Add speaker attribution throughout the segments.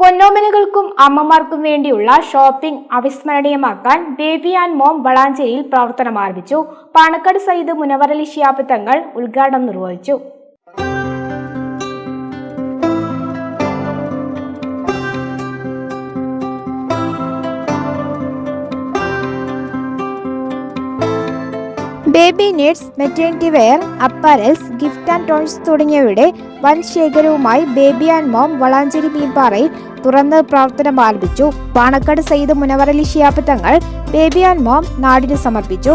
Speaker 1: പൊന്നോമനകൾക്കും അമ്മമാർക്കും വേണ്ടിയുള്ള ഷോപ്പിംഗ് അവിസ്മരണീയമാക്കാൻ ബേബി ആൻഡ് മോം വളാഞ്ചേരിയിൽ പ്രവർത്തനം ആരംഭിച്ചു പാണക്കാട് സയ്യിദ് മുനവറലി ശിയാബ് തങ്ങൾ ഉദ്ഘാടനം നിർവഹിച്ചു. Baby needs maternity wear apparels gift and toys തുടങ്ങിയവയുടെ വൻ ശേഖരവുമായി ബേബി ആൻഡ് മോം വളാഞ്ചേരി മീൻപാറയിൽ തുറന്ന് പ്രവർത്തനം ആരംഭിച്ചു. പാണക്കാട് സയ്യിദ് മുനവറലി ഷിയാപ്പത്തങ്ങൾ തങ്ങൾ ബേബി ആൻഡ് മോം നാടിന് സമർപ്പിച്ചു.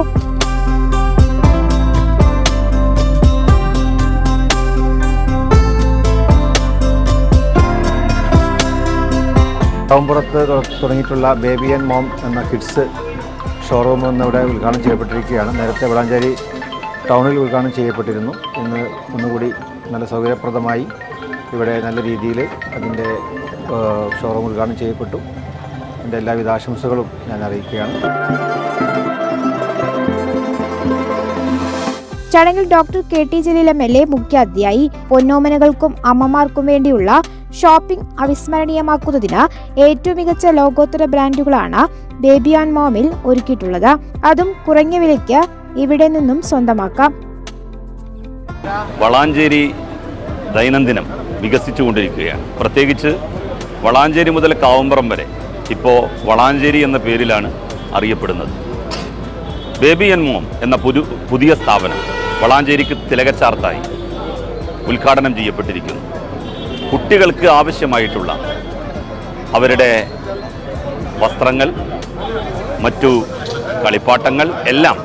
Speaker 2: ടൗൺപുറത്ത് തുടങ്ങിയിട്ടുള്ള ബേബി ആൻഡ് മോം എന്ന കിഡ്സ് ഷോറൂം ഇന്നിവിടെ ഉദ്ഘാടനം ചെയ്യപ്പെട്ടിരിക്കുകയാണ്. നേരത്തെ വളാഞ്ചേരി ടൗണിൽ ഉദ്ഘാടനം ചെയ്യപ്പെട്ടിരുന്നു. ഇന്ന് ഒന്നുകൂടി നല്ല സൗകര്യപ്രദമായി ഇവിടെ നല്ല രീതിയിൽ അതിന്റെ ഷോറൂം ഉദ്ഘാടനം ചെയ്യപ്പെട്ടു. എന്റെ എല്ലാവിധ ആശംസകളും ഞാൻ അറിയിക്കുകയാണ്.
Speaker 1: ചടങ്ങിൽ doctor K T Jaleel M L A മുഖ്യാതിഥിയായി പൊന്നോമനകൾക്കും അമ്മമാർക്കും വേണ്ടിയുള്ള ഷോപ്പിംഗ് അവിസ്മരണീയമാക്കുന്നതിന് ഏറ്റവും മികച്ച ലോകോത്തര ബ്രാൻഡുകളാണ് ബേബി ആൻഡ് മോമിൽ ഒരുക്കിയിട്ടുള്ളത്. അതും കുറഞ്ഞ വിലയ്ക്ക് ഇവിടെ നിന്നും സ്വന്തമാക്കാം.
Speaker 3: വളാഞ്ചേരി ദൈനംദിനം വികസിച്ചുകൊണ്ടിരിക്കുകയാണ്. പ്രത്യേകിച്ച് വളാഞ്ചേരി മുതൽ കാവുമ്പറം വരെ. ഇപ്പോൾ വളാഞ്ചേരി എന്ന പേരിലാണ് അറിയപ്പെടുന്നത്. ബേബി ആൻഡ് മോം എന്ന പുതു പുതിയ സ്ഥാപനം വളാഞ്ചേരിക്ക് തിലകച്ചാർത്തായി ഉദ്ഘാടനം ചെയ്യപ്പെട്ടിരിക്കുന്നു. കുട്ടികൾക്ക് ആവശ്യമായിട്ടുള്ള അവരുടെ വസ്ത്രങ്ങൾ മറ്റു കളിപ്പാട്ടങ്ങൾ എല്ലാം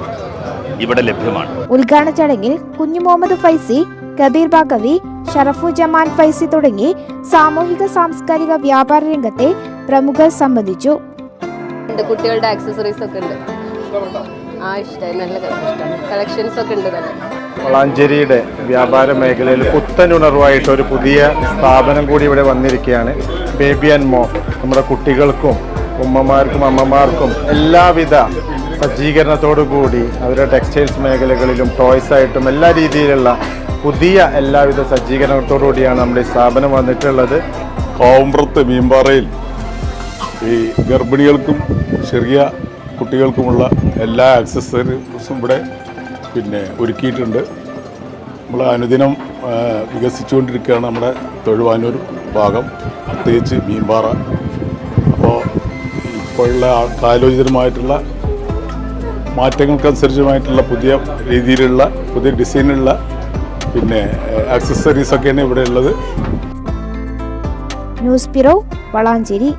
Speaker 3: ഇവിടെ ലഭ്യമാണ്.
Speaker 1: ഉദ്ഘാടന ചടങ്ങിൽ കുഞ്ഞു മുഹമ്മദ് ഫൈസി കബീർ ബാഗവി ഷറഫു ജമാൻ ഫൈസി തുടങ്ങി സാമൂഹിക സാംസ്കാരിക വ്യാപാര രംഗത്തെ പ്രമുഖർ സംബന്ധിച്ചു.
Speaker 4: കുട്ടികളുടെ ആക്സസറീസ് ഒക്കെ ഉണ്ട്. ആ ഇഷ്ടമായി നല്ല കളക്ഷൻസ് ഒക്കെ ഉണ്ട് നല്ല
Speaker 2: വളാഞ്ചേരിയുടെ വ്യാപാര മേഖലയിൽ പുത്തനുണർവായിട്ട് ഒരു പുതിയ സ്ഥാപനം കൂടി ഇവിടെ വന്നിരിക്കുകയാണ്. ബേബി ആൻഡ് മോ നമ്മുടെ കുട്ടികൾക്കും ഉമ്മമാർക്കും അമ്മമാർക്കും എല്ലാവിധ സജ്ജീകരണത്തോടു കൂടി അവരുടെ ടെക്സ്റ്റൈൽസ് മേഖലകളിലും ടോയ്സ് ആയിട്ടും എല്ലാ രീതിയിലുള്ള പുതിയ എല്ലാവിധ സജ്ജീകരണത്തോടു കൂടിയാണ് നമ്മുടെ സ്ഥാപനം വന്നിട്ടുള്ളത്.
Speaker 5: കോംപ്രത്ത് മീൻപാറയിൽ ഈ ഗർഭിണികൾക്കും ചെറിയ കുട്ടികൾക്കുമുള്ള എല്ലാ ആക്സസറീസും ഇവിടെ പിന്നെ ഒരുക്കിയിട്ടുണ്ട്. നമ്മൾ അനുദിനം വികസിച്ചുകൊണ്ടിരിക്കുകയാണ് നമ്മുടെ തൊഴുവാനൂർ ഭാഗം. പ്രത്യേകിച്ച് മീൻപാറ. അപ്പോൾ ഇപ്പോഴുള്ള കാലോചിതമായിട്ടുള്ള മാറ്റങ്ങൾക്കനുസരിച്ചുമായിട്ടുള്ള പുതിയ രീതിയിലുള്ള പുതിയ ഡിസൈനുള്ള പിന്നെ ആക്സസറീസൊക്കെയാണ് ഇവിടെ ഉള്ളത്.
Speaker 1: News bureau Valanchery.